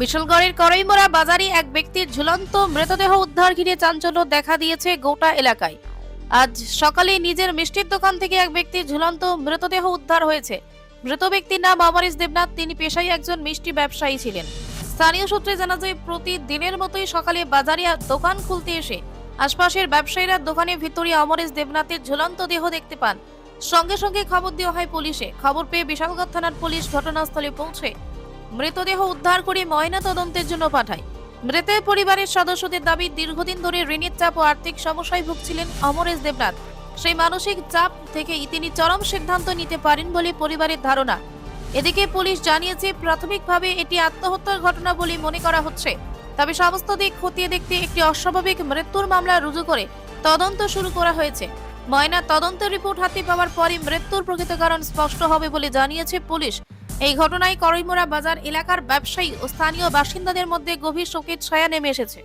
বিশালগড়ের করইমোড়া বাজারে এক ব্যক্তির ঝুলন্ত মৃতদেহ উদ্ধার ঘিরে চাঞ্চল্য দেখা দিয়েছে গোটা এলাকায়। আজ সকালে নিজের মিষ্টির দোকান থেকে এক ব্যক্তির ঝুলন্ত মৃতদেহ উদ্ধার হয়েছে। মৃত ব্যক্তির নাম অমরেশ দেবনাথ, তিনি পেশায় একজন মিষ্টি ব্যবসায়ী ছিলেন। স্থানীয় সূত্রে জানা যায়, প্রতিদিনের মতোই সকালে বাজারে দোকান খুলতে এসে আশপাশের ব্যবসায়ীরা দোকানের ভিতরে অমরেশ দেবনাথের ঝুলন্ত দেহ দেখতে পান। সঙ্গে সঙ্গে খবর দেওয়া হয় পুলিশে। খবর পেয়ে বিশালগড় থানার পুলিশ ঘটনাস্থলে পৌঁছে মৃতদেহ উদ্ধার করে ময়না তদন্তের জন্য পাঠায়। মৃতের পরিবারের সদস্যদের দাবি, দীর্ঘদিন ধরে ঋণের চাপ ও আর্থিক সমস্যায় ভুগছিলেন অমরেশ দেবনাথ। সেই মানসিক চাপ থেকে তিনি চরম সিদ্ধান্ত নিতে পারেন বলে পরিবারের ধারণা। এদিকে পুলিশ জানিয়েছে, প্রাথমিকভাবে এটি আত্মহত্যার ঘটনা বলে মনে করা হচ্ছে। তবে সমস্ত দিক খতিয়ে দেখতে একটি অস্বাভাবিক মৃত্যুর মামলা রুজু করে তদন্ত শুরু করা হয়েছে। ময়না তদন্তের রিপোর্ট হাতে পাওয়ার পরই মৃত্যুর প্রকৃত কারণ স্পষ্ট হবে বলে জানিয়েছে পুলিশ। এই ঘটনায় করইমোড়া বাজার এলাকার ব্যবসায়ী ও স্থানীয় বাসিন্দাদের মধ্যে গভীর শোকের ছায়া নেমে এসেছে।